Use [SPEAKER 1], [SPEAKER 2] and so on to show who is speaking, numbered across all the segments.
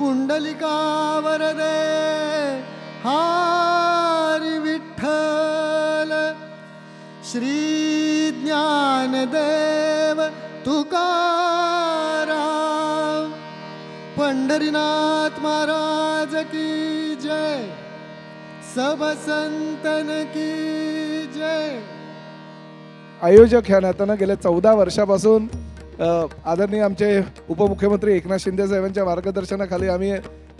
[SPEAKER 1] पुंडलिका वरदे हारी विठ्ठल। श्री ज्ञानदेव तुकाराम। पंढरीनाथ महाराज की जय। सब संतन की जय।
[SPEAKER 2] आयोजक ह्या नात्यानं गेल्या चौदा वर्षापासून आदरणीय आमचे उपमुख्यमंत्री एकनाथ शिंदे साहेबांच्या मार्गदर्शनाखाली आम्ही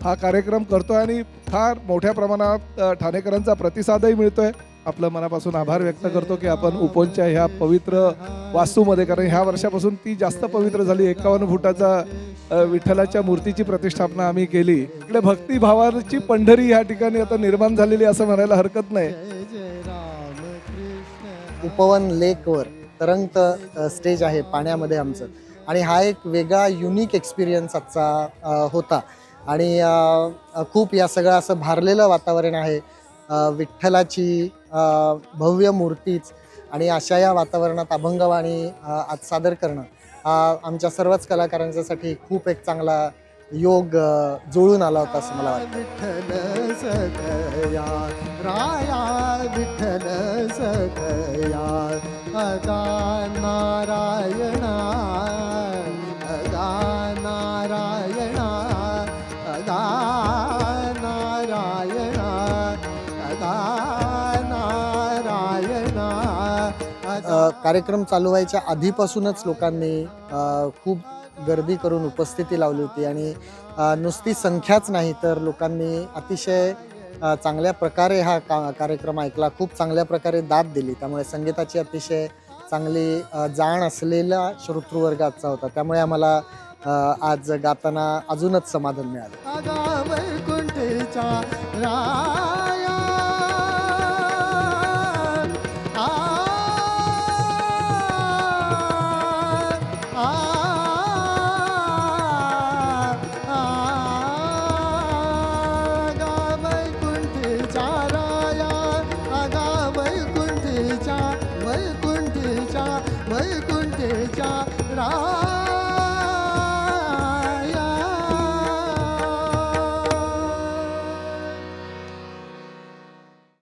[SPEAKER 2] हा कार्यक्रम करतोय आणि फार मोठ्या प्रमाणात ठाणेकरांचा प्रतिसादही मिळतोय. आपलं मनापासून आभार व्यक्त करतो की आपण उपोनच्या ह्या पवित्र वास्तूमध्ये कारण ह्या वर्षापासून ती जास्त पवित्र झाली. एकावन्न फुटाचा विठ्ठलाच्या मूर्तीची प्रतिष्ठापना आम्ही केली. इकडे भक्तिभावाची पंढरी ह्या ठिकाणी आता निर्माण झालेली असं म्हणायला हरकत नाही.
[SPEAKER 3] उपवन लेकवर. तरंगत स्टेज आहे पाण्यामध्ये आमचं. आणि हा एक वेगळा युनिक एक्सपिरियन्स आजचा होता. आणि खूप या सगळं असं भारलेलं वातावरण आहे. विठ्ठलाची भव्य मूर्तीच आणि अशा या वातावरणात अभंगवाणी आज सादर करणं हा आमच्या सर्वच कलाकारांच्यासाठी खूप एक चांगला योग जुळून आला होता असं मला वाटतं.
[SPEAKER 1] विठ्ठल सखया राया विठ्ठल सखया अगा नारायणा अगा नारायणा अगा नारायणा अगा नारायणा
[SPEAKER 3] कार्यक्रम चालू व्हायच्या आधीपासूनच लोकांनी खूप गर्दी करून उपस्थिती लावली होती आणि नुसती संख्याच नाही तर लोकांनी अतिशय चांगल्या प्रकारे हा का कार्यक्रम ऐकला खूप चांगल्या प्रकारे दाद दिली. त्यामुळे संगीताची अतिशय चांगली जाण असलेला श्रोतृवर्ग आजचा होता. त्यामुळे आम्हाला आज गाताना अजूनच समाधान मिळालं.
[SPEAKER 1] ਦੇ ਜਾ ਰਾਹ